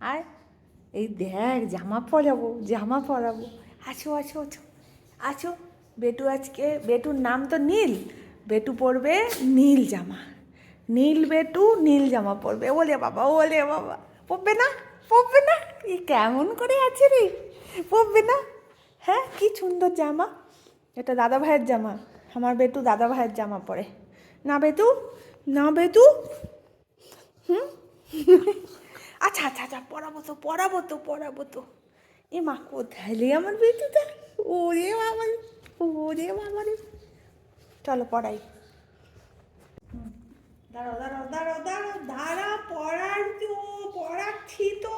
আর এই দেখ জামা পরাবো জামা পরাবো। আছো আছো আছো আছো। বেটু আজকে, বেটুর নাম তো নীল। বেটু পরবে নীল জামা। নীল বেটু নীল জামা পরবে। ওলে বাবা ওলে বাবা। পরবে না? পরবে না? এই কেমন করে আছে রে? পরবে না? হ্যাঁ কি সুন্দর জামা। এটা দাদা ভাইয়ের জামা। আমার বেটু দাদা ভাইয়ের জামা পরে। না বেটু? না বেটু? হুম? পড়াবো তো পড়াবো তো পড়াবো তো। এ মা কোথায় রে আমার বেটুটা ওরে বাবা রে, ওরে বাবা রে। চলো পড়াই। দাঁড়াও দাঁড়াও দাঁড়াও দাঁড়াও দাঁড়া পড়ার তো পড়াচ্ছি তো।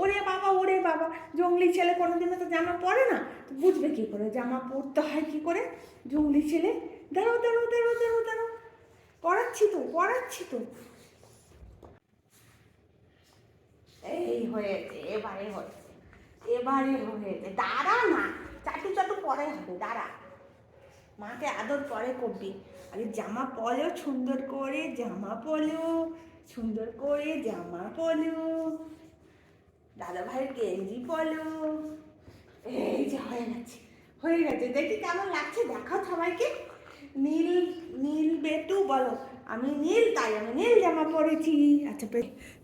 ওরে বাবা ওরে বাবা জঙ্গলি ছেলে কোনোদিনও তো জামা পরে না? বুঝবে কি করে জামা পরতে হয় কি করে? জঙ্গলি ছেলে দাঁড়াও দাঁড়াও দাঁড়াও দাঁড়াও দাঁড়াও। পড়াচ্ছি তো পড়াচ্ছি তো। এই হয়েছে, এবারে হয়েছে এবারে হয়েছে। দাঁড়া না চাটু চাটু পরে হবে, দাঁড়া। মাকে আদর পরে করবি। আগে জামা পরেও সুন্দর করে জামা পলো সুন্দর করে জামা পলো দাদা ভাইয়ের গেঞ্জি পলো এই যে হয়ে গেছে হয়ে গেছে। দেখি কেমন লাগছে, দেখাও সবাইকে। নীল নীল বেটু, বলো। আমি নীল, তাই আমি নীল জামা পরেছি। আচ্ছা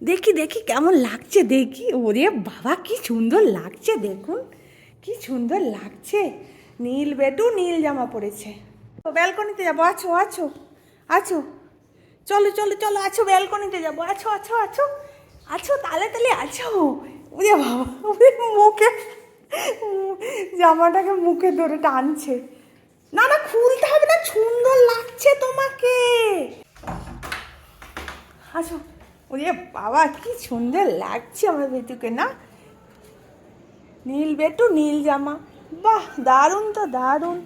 দেখি দেখি কেমন লাগছে, দেখি। ওরে বাবা, কি সুন্দর লাগছে, দেখুন। কি সুন্দর লাগছে। নীল বেটু নীল জামা পরেছে। ব্যালকনিতে যাব, আছো আছো আছো। চলো চলো চলো, আছো, ব্যালকনিতে যাব। আছো আছো আছো আছো, তালে তালে আছো। ওরে বাবা, ওরে মুখে, জামাটাকে মুখে ধরে টানছে। না না, খুলতে হবে না, সুন্দর লাগছে তোমাকে। আসো। ওরে বাবা, কি সুন্দর লাগছে আমার বেটুকে, না? নীল বেটু, নীল জামা। বাহ, দারুণ তো, দারুণ।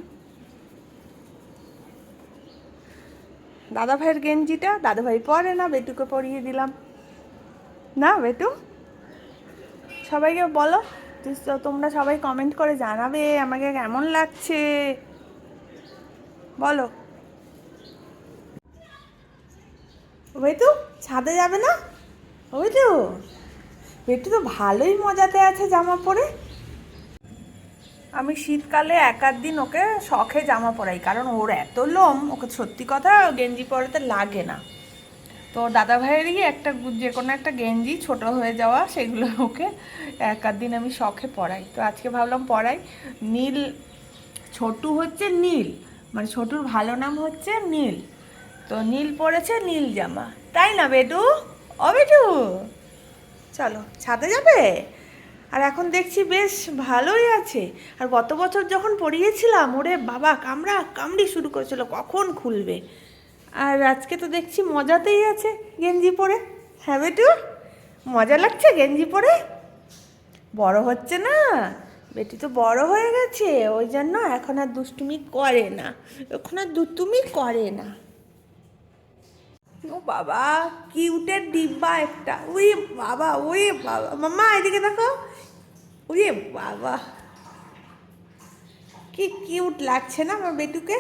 দাদা ভাইয়ের গেঞ্জিটা দাদা ভাই পরে না, বেটুকে পরিয়ে দিলাম। না, বেটু? সবাইকে বলো তোমরা সবাই কমেন্ট করে জানাবে আমাকে কেমন লাগছে। বলো। বেটু ছাদে যাবে না? বেটু বেটু তো ভালোই মজাতে আছে জামা পরে। আমি শীতকালে এক দিন ওকে শখে জামা পরাই, কারণ ওর এত লোম, ওকে সত্যি কথা গেঞ্জি পরাতে লাগে না। তো দাদা ভাইয়েরই একটা যে কোনো একটা গেঞ্জি, ছোট হয়ে যাওয়া, সেগুলো ওকে এক দিন আমি শখে পরাই। তো আজকে ভাবলাম পরাই। নীল, ছোটু হচ্ছে নীল মানে ছোটুর ভালো নাম হচ্ছে নীল। তো নীল পরেছে নীল জামা। তাই না, বেটু? ও বেটু? চলো, ছাদে যাবে? আর এখন দেখছি বেশ ভালোই আছে। আর গত বছর যখন পড়িয়েছিলাম, ওরে বাবা, কামড়া, কামড়ি শুরু করেছিল, কখন খুলবে? আর আজকে তো দেখছি মজাতেই আছে গেঞ্জি পরে। হ্যাঁ বেটু? মজা লাগছে গেঞ্জি পরে? বড় হচ্ছে না? বেটি তো বড় হয়ে গেছে, ওই জন্য এখন আর দুষ্টুমি করে না। এখন আর দুষ্টুমি করে না। ও বাবা, কিউটের ডিব্বা একটা। ওই বাবা ওই বাবা। মাম্মা, এদিকে দেখো। ওই বাবা। কি কিউট লাগছে না আমার বেটুকে?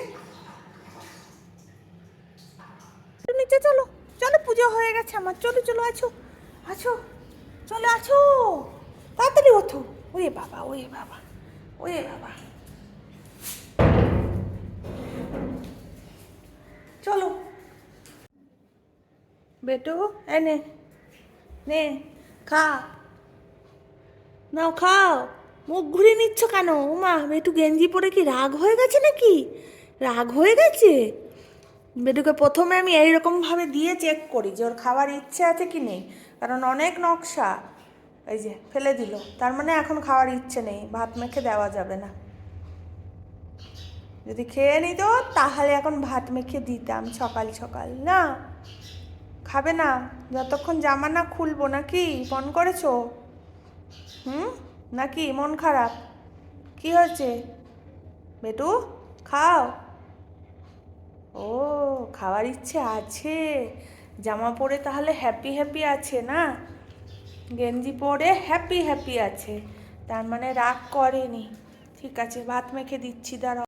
নিচে চলো। চলো, পুজো হয়ে গেছে আমার। চলো চলো, আছো। আছো। চলো, আছো। তাড়াতাড়ি ওঠো। ওরে বাবা ওরে বাবা। ওরে বাবা। বেটু, এই নে খা। নাও খাও। মুখ ঘুরে নিচ্ছ কেন? মা বেটু গেঞ্জি পরে কি রাগ হয়ে গেছে নাকি? রাগ হয়ে গেছে? বেটুকে প্রথমে আমি এইরকমভাবে দিয়ে চেক করি যে ওর খাবার ইচ্ছে আছে কি নেই। কারণ অনেক নকশা। এই যে, ফেলে দিল। তার মানে এখন খাওয়ার ইচ্ছে নেই। ভাত মেখে দেওয়া যাবে না। যদি খেয়ে নিত, তাহলে এখন ভাত মেখে দিতাম সকাল সকাল, না? খাবে না? যতক্ষণ জামা না খুলবো নাকি? ফোন করেছ? হুম? নাকি? মন খারাপ? কি হয়েছে? বেটু, খাও। ও, খাওয়ার ইচ্ছে আছে। জামা পরে তাহলে হ্যাপি হ্যাপি আছে না? গেঞ্জি পরে হ্যাপি হ্যাপি আছে। তার মানে রাগ করেনি। ঠিক আছে, ভাত মেখে দিচ্ছি, দাঁড়াও।